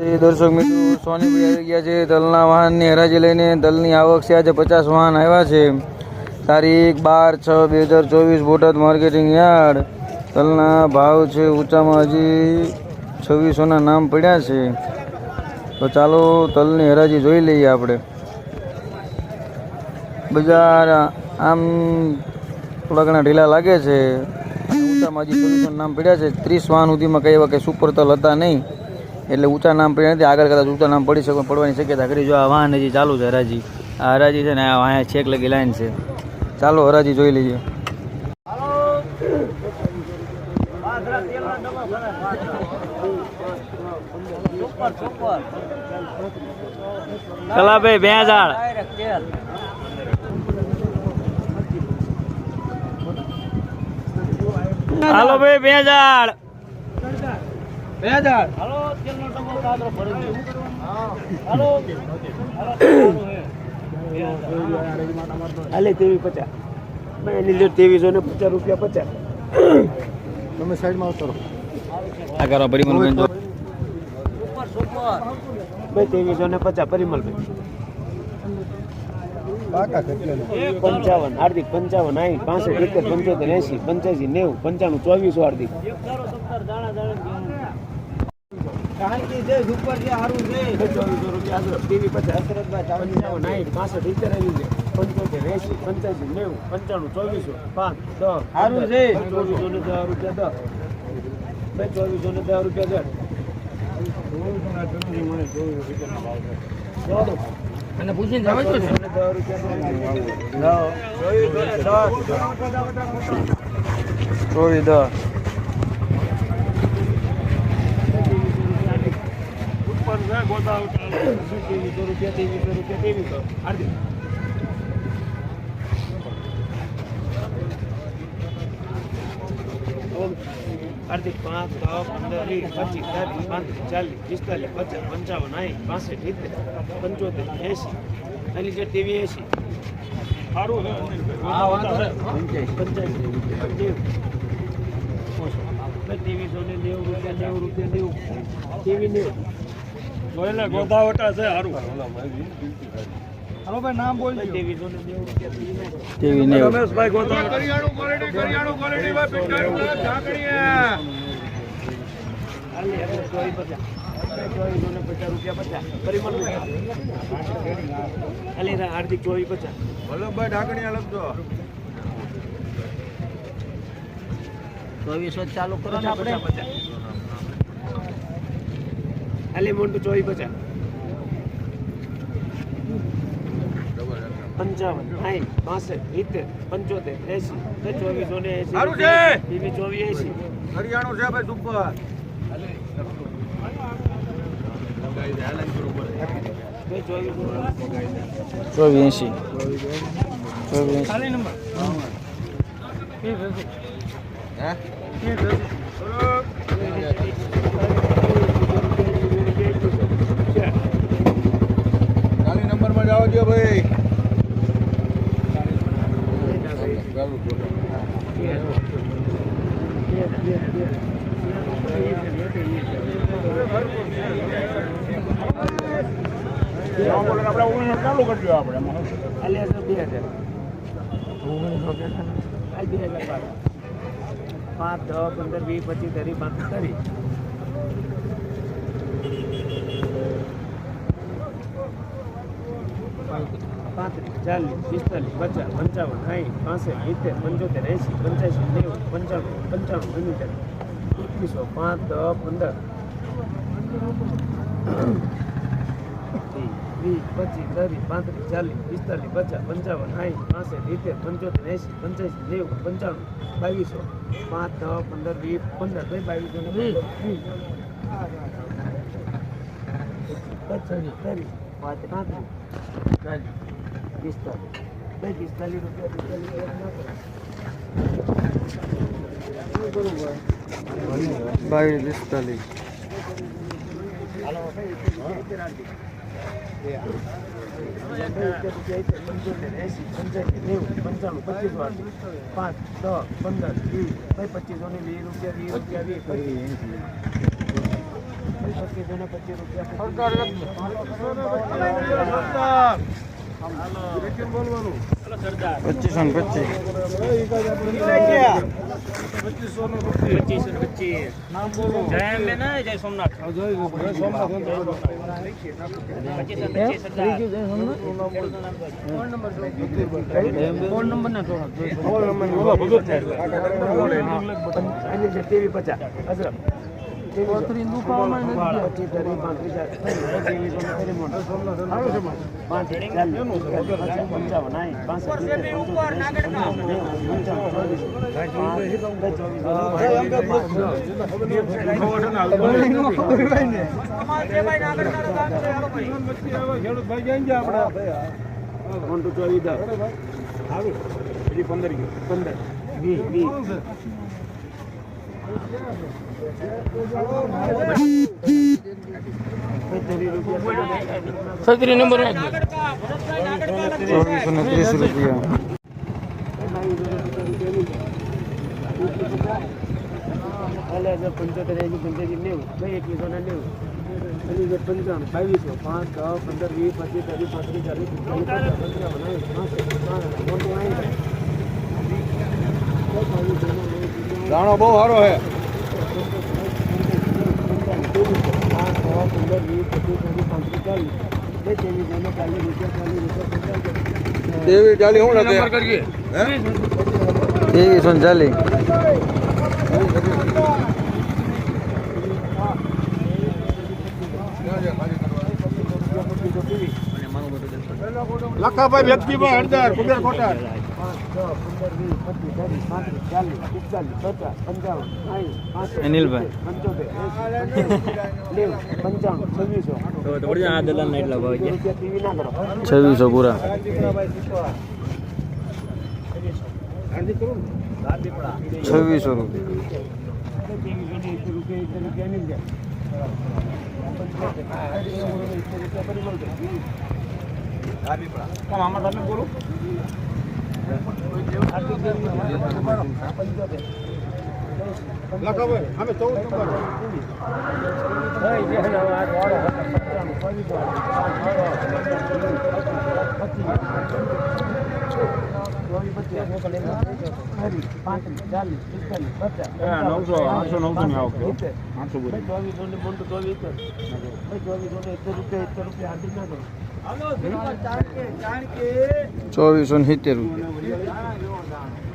દર્શક મિત્રો સોનીભાઈ આવી ગયા છે તલના વાહનની હરાજી લઈને. તલની આવક છે આજે પચાસ વાહન આવ્યા છે. તારીખ બાર છ બે હજાર ચોવીસ, બોટાદ માર્કેટિંગ યાર્ડ. તલના ભાવ છે ઊંચામાં હજી છવ્વીસોના નામ પડ્યા છે. તો ચાલો તલની હરાજી જોઈ લઈએ આપણે. બજાર આમ થોડા ઘણા ઢીલા લાગે છે. ઊંચામાં હજી છવ્વીસોના નામ પડ્યા છે. ત્રીસ વાહન સુધીમાં કઈ એવા કે સુપર તલ હતા નહીં. એટલે ઊંચા નામ પડ્યા નથી. આગળ કદાચ ઊંચા નામ પડી શકે પડવાની શક્યતા કરી જો આ વાહન હજી ચાલુ છે હરાજી. આ હરાજી છે ને આ અહીંયા છેક લગી લાઈન છે. ચાલો હરાજી જોઈ લઈએ. કલાભાઈ બે હજાર હાલો ભાઈ બે હજાર બે હજાર હાલે તેવી પચાસ. એની લે ત્રેવીસો ને પચાસ રૂપિયા પચાસ. તમે સાઈડમાં આવતો આ કરો પરિમલ ભાઈ ત્રેવીસો ને પચાસ. પરિમલભાઈ પંચાવન હાર્દિક પંચાવન આઠ પાસઠ સિત્તેર પંચોતેર એસી પંચ્યાસી નેવું પંચાણું ચોવીસો હાર્દિક. ચોવીસો રૂપિયા છે ટીવી પચાસ. પંચાવન નાઈટ પાસઠ સિત્તેર આવી છે. પંચોતેર એસી પંચ્યાસી નેવું પંચાણું ચોવીસો પાંચ દસ સારું છે. ચોવીસો ને દસ રૂપિયા દસ. ભાઈ ચોવીસો ને દસ રૂપિયા દસ. અને પૂછીને ચોવીસો ને દસ રૂપિયા ચોવીસ દસ. ત્રેવીસો રૂપિયા ત્રેવીસો રૂપિયા ત્રેવીસો હાર્દિક હાર્દિક પાંચ દસ પંદર વીસ પચીસ ત્રીસ પાંત્રીસ ચાલીસ પિસ્તાલીસ પચાસ પંચાવન આઠ પાસઠ સિત્તેર પંચોતેર એસી એની જે ટીવી એસી ત્રેવીસો ને નેવું રૂપિયા નેવું રૂપિયા નેવું. તેવી નેવું. ગોદાવટા છે સારું હાલો ભાઈ નામ બોલજો. ને રમેશભાઈ ગોદાવટા કરિયાણું ક્વોલિટી કરિયાણું ક્વોલિટી માં પિંડાળું હાલી આપણે ચોવીસ પચાસ રૂપિયા પચાસ પરિમલ હાલી હાર્દિક ચોવીસ પચાસ. વલ્લભભાઈ ઢાંકણીયા લખજો. ચોવીસો ચાલુ કરો ને આપણે. ચોવીસ પચાસ પંચાવન સાઠ પાસઠ સિત્તેર પંચોતેર એસી બે ચોવીસો ને એસી સારું છે. બીબી ચોવીસ એસી હરિયાણું છે ભાઈ સુપર. ચોવીસ. એંશી. ચોવીસ ખાલી નંબર બે હજાર હાલ બે હજાર પાંચ દસ પંદર વીસ પચીસ ત્રીસ પાંચ ત્રીસ પાંત્રીસ ચાલીસ પિસ્તાલીસ પચાસ પંચાવન સાઠ પાસઠ સિત્તેર પંચોતેર એંસી પંચ્યાસી નેવું પંચાણું પંચાણું પંચોતેર એકવીસો પાંચ દસ પંદર વીસ પચીસ ત્રીસ પાંત્રીસ ચાલીસ પિસ્તાલીસ પચાસ પંચાવન સાઠ પાસઠ સિત્તેર પંચોતેર એંસી પંચ્યાસી નેવું પંચાણું બાવીસો પાંચ દસ પંદર વીસ પંદર ભાઈ બાવીસો વીસ પચાસ ત્રીસ પાંચ પાંત્રીસ ચાલીસ પિસ્તાલીસ બે પિસ્તાલીસ રૂપિયા પિસ્તાલીસ રૂપિયા બાવીસ પિસ્તાલીસ પંચાણું પચીસ વાર પાંચ દસ પંદર વીસ ભાઈ પચીસો ને વીસ રૂપિયા વીસ રૂપિયા વીસ પચીસો. ને પચીસ રૂપિયા પચીસો ને પચીસ અને છે તેવી પચાસ પંદર. પંદર વીસ વીસ છત્રી નંબર ચોવીસો ને ત્રીસ રૂપિયા પંચોતેર પંચોતેર નેવું એકવીસો ને નેવું જે પંચાવન બાવીસો પાંચ છ પંદર વીસ પચીસ ત્રીસ પાંત્રીસ ચાલીસ પંચાવન દાણો બહુ સારો હે પંદર વીસ પચીસ ત્રેવીસ અને ચાલીસ રૂપિયા ચાલીસ રૂપિયા પંચાવન ચાલી હું? નથી ત્રેવીસો ને ચાલીસ લખાભાઈ વ્યક્તિભાઈ હળદર કુબેર કોટાર વીસ ત્રીસ પાંત્રીસ ચાલીસ પિસ્તાલીસ પચાસ પંચાવન સાઠ પાસઠ અનિલભાઈ. પંચોતેર પંચાવન છવ્વીસો છવ્વીસો પૂરા છવ્વીસો રૂપિયા અમે ચૌદ નવસો, આઠસો, નવસો ની આવક. આઠસો ભાઈ ચોવીસો ને મોટું ચોવીસ. ચોવીસો રૂપિયા રૂપિયા હાથી ના કરો ચોવીસો ને સિત્તેર રૂપિયા.